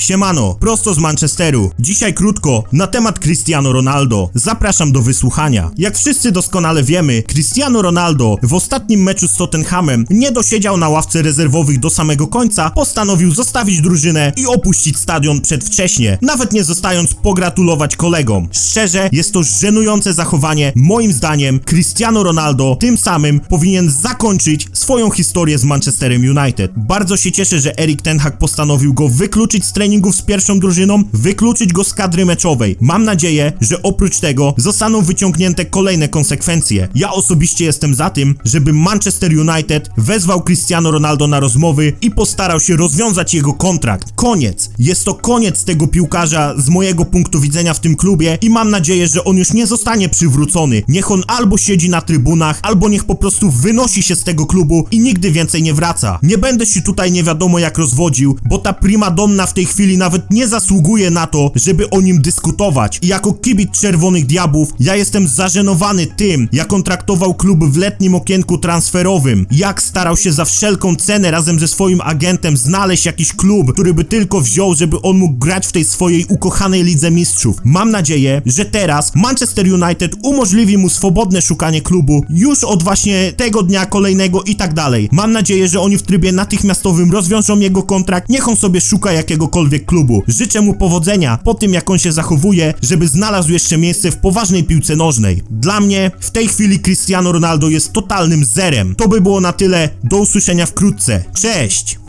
Siemano, prosto z Manchesteru. Dzisiaj krótko na temat Cristiano Ronaldo. Zapraszam do wysłuchania. Jak wszyscy doskonale wiemy, Cristiano Ronaldo w ostatnim meczu z Tottenhamem nie dosiedział na ławce rezerwowych do samego końca, postanowił zostawić drużynę i opuścić stadion przedwcześnie, nawet nie zostając pogratulować kolegom. Szczerze, jest to żenujące zachowanie. Moim zdaniem Cristiano Ronaldo tym samym powinien zakończyć swoją historię z Manchesterem United. Bardzo się cieszę, że Erik Ten Hag postanowił go wykluczyć z treningów z pierwszą drużyną, wykluczyć go z kadry meczowej. Mam nadzieję, że oprócz tego zostaną wyciągnięte kolejne konsekwencje. Ja osobiście jestem za tym, żeby Manchester United wezwał Cristiano Ronaldo na rozmowy i postarał się rozwiązać jego kontrakt. Koniec. Jest to koniec tego piłkarza z mojego punktu widzenia w tym klubie i mam nadzieję, że on już nie zostanie przywrócony. Niech on albo siedzi na trybunach, albo niech po prostu wynosi się z tego klubu i nigdy więcej nie wraca. Nie będę się tutaj nie wiadomo jak rozwodził, bo ta prima donna w tej chwili nawet nie zasługuje na to, żeby o nim dyskutować. I jako kibic Czerwonych Diabłów, ja jestem zażenowany tym, jak on traktował klub w letnim okienku transferowym, jak starał się za wszelką cenę razem ze swoim agentem znaleźć jakiś klub, który by tylko wziął, żeby on mógł grać w tej swojej ukochanej Lidze Mistrzów. Mam nadzieję, że teraz Manchester United umożliwi mu swobodne szukanie klubu już od właśnie tego dnia kolejnego i tak dalej. Mam nadzieję, że oni w trybie natychmiastowym rozwiążą jego kontrakt, niech on sobie szuka jakiegokolwiek klubu. Życzę mu powodzenia po tym, jak on się zachowuje, żeby znalazł jeszcze miejsce w poważnej piłce nożnej. Dla mnie w tej chwili Cristiano Ronaldo jest totalnym zerem. To by było na tyle. Do usłyszenia wkrótce. Cześć!